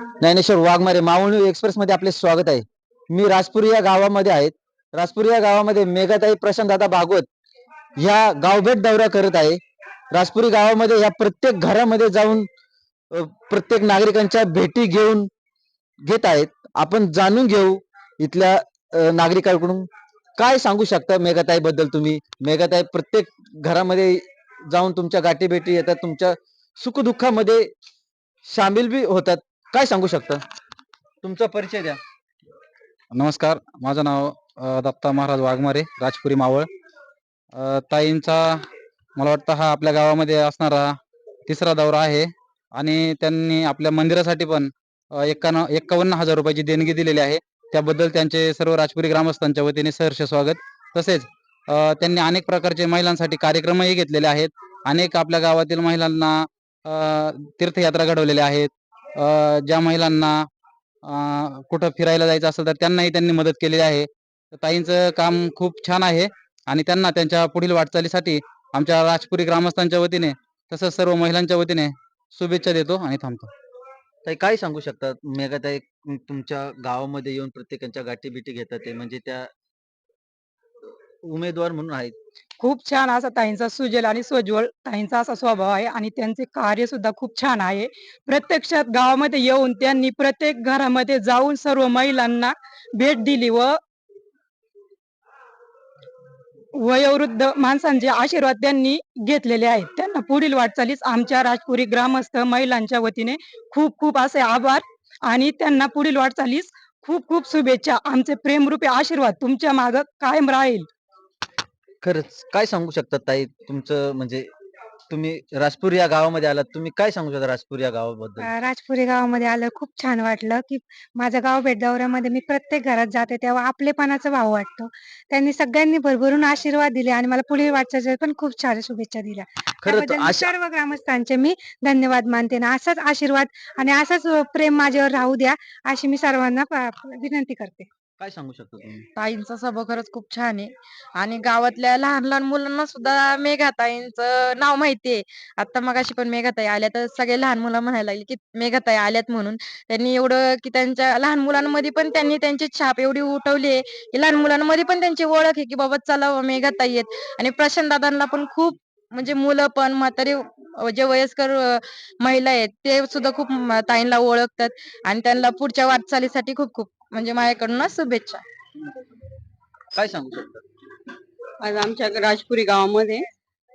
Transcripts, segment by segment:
Dnyaneshwar Waghmare मावळणी express मध्ये आपले स्वागत आहे. मी राजपुरी या गावामध्ये आहे. राजपुरी या गावामध्ये मेघाताई प्रशांत दादा भागवत ह्या गावभेट दौरा करत आहे. राजपुरी गावामध्ये या प्रत्येक घरामध्ये जाऊन प्रत्येक नागरिकांच्या भेटी घेऊन घेत आहेत. आपण जाणून घेऊ इथल्या नागरिकांकडून. काय सांगू शकता मेघाताई बद्दल तुम्ही? मेघाताई प्रत्येक घरामध्ये जाऊन तुमच्या गाठी भेटी येतात. तुमच्या सुखदुःखामध्ये सामील बी होतात. काय सांगू शकता? तुमचा परिचय द्या. नमस्कार माझं नाव अ, दत्ता महाराज वाघमारे राजपुरी मावळ. अ, ताईंचा मला वाटतं हा आपल्या गावामध्ये असणारा तिसरा दौरा आहे आणि त्यांनी आपल्या मंदिरासाठी पण अ, एक्कावन्न एक्कावन्न हजार रुपयाची देणगी दिलेली आहे. त्याबद्दल त्यांचे सर्व राजपुरी ग्रामस्थांच्या वतीने सहर्ष स्वागत. तसेच अ, त्यांनी अनेक प्रकारचे महिलांसाठी कार्यक्रमही घेतलेले आहेत. अनेक आपल्या गावातील महिलांना अ, तीर्थयात्रा घडवलेल्या आहेत. ज्या महिलांना कुठं फिरायला जायचं असेल तर त्यांनाही त्यांनी मदत केलेली आहे. ताईंचं काम खूप छान आहे आणि त्यांना त्यांच्या पुढील वाटचालीसाठी आमच्या राजपुरी ग्रामस्थांच्या वतीने तसंच सर्व महिलांच्या वतीने शुभेच्छा देतो आणि थांबतो. ताई काय सांगू शकतात मेघाताई तुमच्या गावामध्ये येऊन प्रत्येकांच्या गाठी बिटी घेतात ते म्हणजे त्या उमेदवार म्हणून आहेत. खूप छान असा ताईंचा सुजल आणि सोज्वळ ताईंचा असा स्वभाव आहे आणि त्यांचे कार्य सुद्धा खूप छान आहे. प्रत्यक्षात गावामध्ये येऊन त्यांनी प्रत्येक घरामध्ये जाऊन सर्व महिलांना भेट दिली व वयोवृद्ध माणसांचे आशीर्वाद त्यांनी घेतलेले आहेत. त्यांना पुढील वाटचालीस आमच्या राजपुरी ग्रामस्थ महिलांच्या वतीने खूप खूप असे आभार आणि त्यांना पुढील वाटचालीस खूप खूप शुभेच्छा. आमचे प्रेमरूपी आशीर्वाद तुमच्या माग कायम राहील. खरंच. काय सांगू शकता ताई तुमचं म्हणजे तुम्ही राजपूर या गावामध्ये आलात तुम्ही काय सांगू शकता राजपूर या गावाबद्दल? अ, राजपुरी गावामध्ये आलं खूप छान वाटलं की माझ्या गाव भेट दौऱ्यामध्ये मी प्रत्येक घरात जाते तेव्हा आपलेपणाचा भाव वाटतो. त्यांनी सगळ्यांनी भरभरून आशीर्वाद दिले आणि मला पुढील वाटचाल पण खूप छान शुभेच्छा दिल्या. खरं तर त्याबद्दल मी अशा सर्व ग्रामस्थांचे मी धन्यवाद मानते ना असाच आशीर्वाद आणि असाच अ, प्रेम माझ्यावर राहू द्या अशी मी सर्वांना प- विनंती करते. काय सांगू शकता तुम्ही? ताईंचा सभा खरंच खूप छान आहे. आणि गावातल्या लहान लहान मुलांना सुद्धा मेघाताईंचं नाव माहितीये. आता मगाशी पण मेघाताई आल्या तर सगळे लहान मुलं म्हणायला लागले की मेघाताई आल्यात म्हणून. त्यांनी एवढं की त्यांच्या लहान मुलांमध्ये पण त्यांनी त्यांची छाप एवढी उठवली आहे की लहान मुलांमध्ये पण त्यांची ओळख आहे की बाबा चला मेघाताई आहेत. आणि प्रशांत दादांना पण खूप म्हणजे मुलं पण म्हातारी जे वयस्कर महिला आहेत ते सुद्धा खूप ताईंना ओळखतात. आणि त्यांना पुढच्या वाटचालीसाठी खूप खूप म्हणजे माझ्याकडून शुभेच्छा. काय सांगू शकता? आज आमच्या राजपुरी गावामध्ये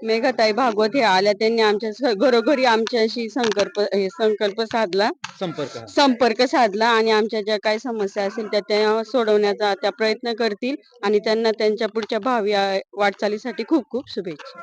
मेघताई भागवत हे आल्या. त्यांनी आमच्या स- घरोघरी आमच्याशी संकल्प हे संकल्प साधला. संपर्क. हा. संपर्क साधला आणि आमच्या ज्या काही समस्या असेल त्या त्या सोडवण्याचा त्या प्रयत्न करतील. आणि त्यांना त्यांच्या पुढच्या भावी वाटचालीसाठी खूप खूप शुभेच्छा.